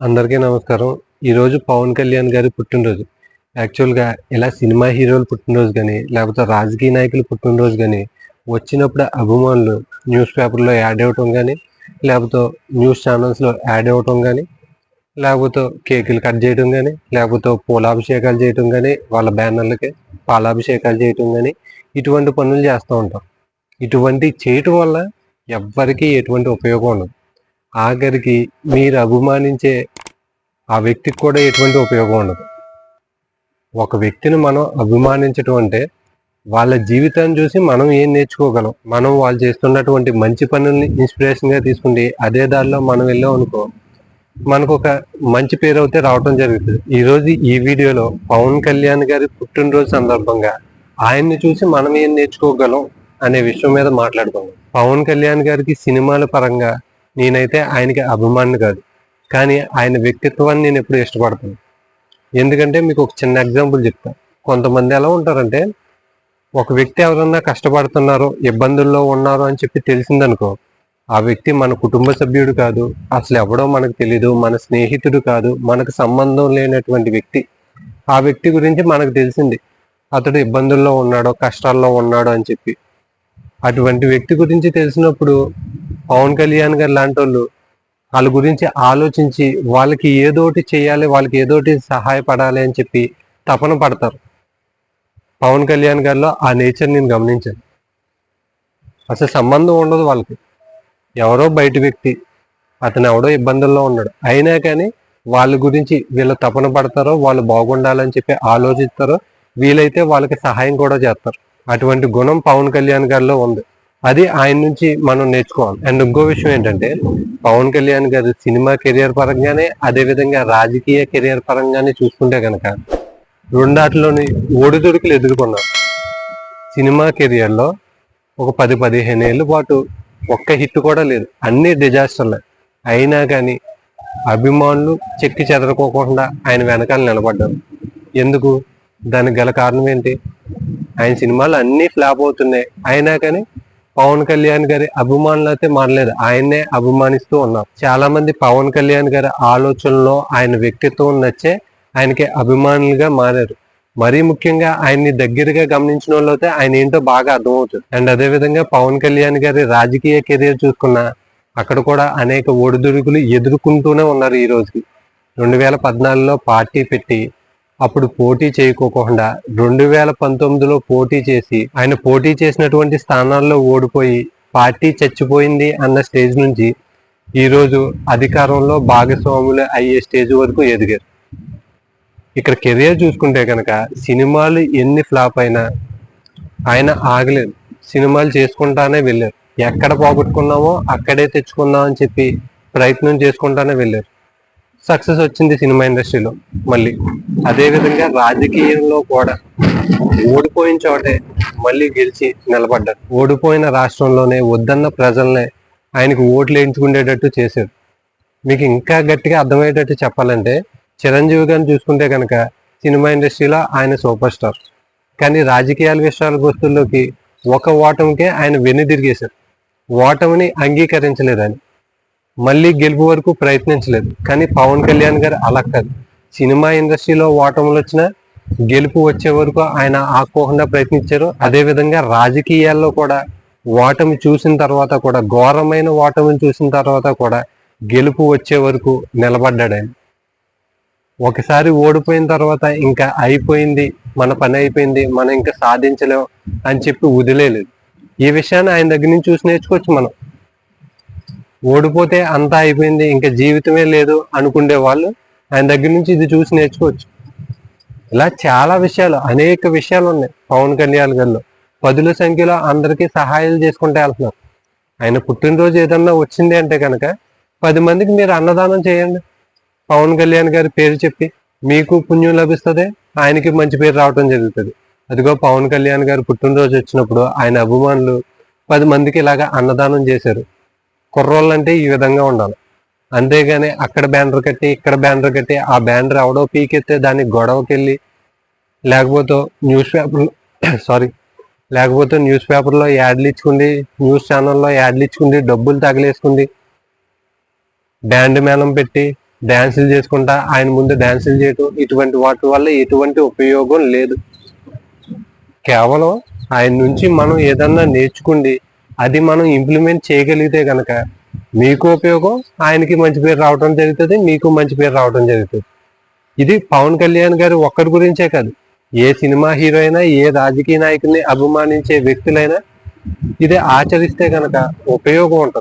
అందరికీ నమస్కారం. ఈరోజు పవన్ కళ్యాణ్ గారి పుట్టినరోజు. యాక్చువల్గా ఇలా సినిమా హీరోలు పుట్టినరోజు కానీ లేకపోతే రాజకీయ నాయకులు పుట్టినరోజు కానీ వచ్చినప్పుడు అభిమానులు న్యూస్ పేపర్లో యాడ్ అవ్వటం కానీ లేకపోతే న్యూస్ ఛానల్స్లో యాడ్ అవ్వటం కానీ లేకపోతే కేకులు కట్ చేయడం కానీ లేకపోతే పూలాభిషేకాలు చేయటం కానీ వాళ్ళ బ్యానర్లకి పాలాభిషేకాలు చేయటం కానీ ఇటువంటి పనులు చేస్తూ ఉంటాం. ఇటువంటి చేయటం వల్ల ఎవ్వరికీ ఎటువంటి ఉపయోగం ఉండదు. ఆఖరికి మీరు అభిమానించే ఆ వ్యక్తికి కూడా ఎటువంటి ఉపయోగం ఉండదు. ఒక వ్యక్తిని మనం అభిమానించటం అంటే వాళ్ళ జీవితాన్ని చూసి మనం ఏం నేర్చుకోగలం? మనం వాళ్ళు చేస్తున్నటువంటి మంచి పనుల్ని ఇన్స్పిరేషన్గా తీసుకుంటే అదే దారిలో మనం వెళ్ళాం అనుకో మనకు ఒక మంచి పేరు అయితే రావటం జరుగుతుంది. ఈరోజు ఈ వీడియోలో పవన్ కళ్యాణ్ గారి పుట్టినరోజు సందర్భంగా ఆయన్ని చూసి మనం ఏం నేర్చుకోగలం అనే విషయం మీద మాట్లాడుకుందాం. పవన్ కళ్యాణ్ గారికి సినిమాల పరంగా నేనైతే ఆయనకి అభిమాని కాదు. కానీ ఆయన వ్యక్తిత్వాన్ని నేను ఎప్పుడు ఇష్టపడతాను. ఎందుకంటే మీకు ఒక చిన్న ఎగ్జాంపుల్ చెప్తా. కొంతమంది ఎలా ఉంటారంటే ఒక వ్యక్తి ఎవరన్నా కష్టపడుతున్నారో ఇబ్బందుల్లో ఉన్నారో అని చెప్పి తెలిసిందనుకో ఆ వ్యక్తి మన కుటుంబ సభ్యుడు కాదు అసలు ఎవడో మనకు తెలీదు మన స్నేహితుడు కాదు మనకు సంబంధం లేనటువంటి వ్యక్తి. ఆ వ్యక్తి గురించి మనకు తెలిసింది. అతడు ఇబ్బందుల్లో ఉన్నాడో కష్టాల్లో ఉన్నాడో అని చెప్పి. అటువంటి వ్యక్తి గురించి తెలిసినప్పుడు పవన్ కళ్యాణ్ గారు లాంటి వాళ్ళు వాళ్ళ గురించి ఆలోచించి వాళ్ళకి ఏదోటి చేయాలి వాళ్ళకి ఏదోటి సహాయపడాలి అని చెప్పి తపన పడతారు. పవన్ కళ్యాణ్ గారిలో ఆ నేచర్ నేను గమనించాను. అసలు సంబంధం ఉండదు వాళ్ళకి. ఎవరో బయట వ్యక్తి అతను ఎవడో ఇబ్బందుల్లో ఉన్నాడు. అయినా కానీ వాళ్ళ గురించి వీళ్ళు తపన పడతారో వాళ్ళు బాగుండాలని చెప్పి ఆలోచిస్తారో వీలైతే వాళ్ళకి సహాయం కూడా చేస్తారు. అటువంటి గుణం పవన్ కళ్యాణ్ గారిలో ఉంది. అది ఆయన నుంచి మనం నేర్చుకోవాలి. అండ్ ఇంకో విషయం ఏంటంటే పవన్ కళ్యాణ్ గారు సినిమా కెరియర్ పరంగానే అదే విధంగా రాజకీయ కెరియర్ పరంగానే చూసుకుంటే కనుక రెండాటిలోని ఓడిదొడుకులు ఎదుర్కొన్నారు సినిమా కెరియర్లో ఒక పది పదిహేను ఏళ్ళ పాటు ఒక్క హిట్ కూడా లేదు. అన్ని డిజాస్టర్లే. అయినా కానీ అభిమానులు చెక్కి చెదరకోకుండా ఆయన వెనకాల నిలబడ్డారు. ఎందుకు? దానికి గల కారణం ఏంటి? ఆయన సినిమాలు అన్నీ ఫ్లాప్ అవుతున్నాయి. అయినా కానీ పవన్ కళ్యాణ్ గారి అభిమానులు అయితే మారలేదు. ఆయన్నే అభిమానిస్తూ ఉన్నారు చాలా మంది పవన్ కళ్యాణ్ గారి ఆలోచనలో ఆయన వ్యక్తిత్వం నచ్చే ఆయనకి అభిమానులుగా మారారు. మరీ ముఖ్యంగా ఆయన్ని దగ్గరగా గమనించిన వాళ్ళు అయితే ఆయన ఏంటో బాగా అర్థమవుతుంది. అండ్ అదే విధంగా పవన్ కళ్యాణ్ గారి రాజకీయ కెరీర్ చూసుకున్నా అక్కడ కూడా అనేక ఒడిదుడుకులు ఎదుర్కొంటూనే ఉన్నారు ఈ రోజుకి. రెండు వేల పద్నాలుగులో పార్టీ పెట్టి అప్పుడు పోటీ చేయకోకుండా రెండు వేల పంతొమ్మిదిలో పోటీ చేసి ఆయన పోటీ చేసినటువంటి స్థానాల్లో ఓడిపోయి పార్టీ చచ్చిపోయింది అన్న స్టేజ్ నుంచి ఈరోజు అధికారంలో భాగస్వాములు అయ్యే స్టేజ్ వరకు ఎదిగారు. ఇక్కడ కెరియర్ చూసుకుంటే కనుక సినిమాలు ఎన్ని ఫ్లాప్ అయినా ఆయన ఆగలేదు. సినిమాలు చేసుకుంటానే వెళ్ళారు. ఎక్కడ పోగొట్టుకున్నామో అక్కడే తెచ్చుకుందాం అని చెప్పి ప్రయత్నం చేసుకుంటానే వెళ్ళారు. సక్సెస్ వచ్చింది సినిమా ఇండస్ట్రీలో మళ్ళీ. అదేవిధంగా రాజకీయంలో కూడా ఓడిపోయిన చోటే మళ్ళీ గెలిచి నిలబడ్డారు. ఓడిపోయిన రాష్ట్రంలోనే వద్దన్న ప్రజల్నే ఆయనకు ఓట్లు వేయించుకునేటట్టు చేశారు. మీకు ఇంకా గట్టిగా అర్థమయ్యేటట్టు చెప్పాలంటే చిరంజీవి గారిని చూసుకుంటే కనుక సినిమా ఇండస్ట్రీలో ఆయన సూపర్ స్టార్. కానీ రాజకీయాల విషయాల వస్తువుల్లోకి ఒక ఓటమికే ఆయన వెన్నుదిరిగేశారు ఓటమిని అంగీకరించలేదు మళ్ళీ గెలుపు వరకు ప్రయత్నించలేదు. కానీ పవన్ కళ్యాణ్ గారు అలా కాదు. సినిమా ఇండస్ట్రీలో ఓటములు వచ్చిన గెలుపు వచ్చే వరకు ఆయన ఆకోకుండా ప్రయత్నించారు. అదే విధంగా రాజకీయాల్లో కూడా ఓటమి చూసిన తర్వాత కూడా ఘోరమైన ఓటమిని చూసిన తర్వాత కూడా గెలుపు వచ్చే వరకు నిలబడ్డాడు ఆయన. ఒకసారి ఓడిపోయిన తర్వాత ఇంకా అయిపోయింది మన పని అయిపోయింది మనం ఇంకా సాధించలేం అని చెప్పి వదిలేదు ఈ విషయాన్ని ఆయన దగ్గర నుంచి చూసి నేర్చుకోవచ్చు మనం. ఓడిపోతే అంతా అయిపోయింది ఇంకా జీవితమే లేదు అనుకునే వాళ్ళు ఆయన దగ్గర నుంచి ఇది చూసి నేర్చుకోవచ్చు. ఇలా చాలా విషయాలు అనేక విషయాలు ఉన్నాయి పవన్ కళ్యాణ్ గారిలో. పదుల సంఖ్యలో అందరికీ సహాయాలు చేసుకుంటే వెళ్తున్నారు ఆయన పుట్టినరోజు ఏదన్నా వచ్చింది అంటే కనుక పది మందికి మీరు అన్నదానం చేయండి. పవన్ కళ్యాణ్ గారి పేరు చెప్పి మీకు పుణ్యం లభిస్తుంది ఆయనకి మంచి పేరు రావడం జరుగుతుంది. అదిగో పవన్ కళ్యాణ్ గారు పుట్టినరోజు వచ్చినప్పుడు ఆయన అభిమానులు పది మందికి ఇలాగా అన్నదానం చేశారు. కుర్రోళ్ళు అంటే ఈ విధంగా ఉండాలి. అంతేగాని అక్కడ బ్యానర్ కట్టి ఇక్కడ బ్యానర్ కట్టి ఆ బ్యానర్ ఎవడో పీకెత్తే దాన్ని గొడవకి వెళ్ళి లేకపోతే న్యూస్ పేపర్ సారీ లేకపోతే న్యూస్ పేపర్లో యాడ్లు ఇచ్చుకుంది న్యూస్ ఛానల్లో యాడ్లు ఇచ్చుకుంది డబ్బులు తగిలేసుకుంది బ్యాండ్ మేళం పెట్టి డ్యాన్సులు చేసుకుంటా ఆయన ముందు డ్యాన్సులు చేయటం ఇటువంటి వాటి వల్ల ఎటువంటి ఉపయోగం లేదు. కేవలం ఆయన నుంచి మనం ఏదన్నా నేర్చుకుండి అది మనం ఇంప్లిమెంట్ చేయగలిగితే కనుక మీకు ఉపయోగం ఆయనకి మంచి పేరు రావడం జరుగుతుంది మీకు మంచి పేరు రావడం జరుగుతుంది. ఇది పవన్ కళ్యాణ్ గారు ఒక్కరి గురించే కాదు. ఏ సినిమా హీరో అయినా ఏ రాజకీయ నాయకుల్ని అభిమానించే వ్యక్తులైనా ఇది ఆచరిస్తే కనుక ఉపయోగం ఉంటుంది.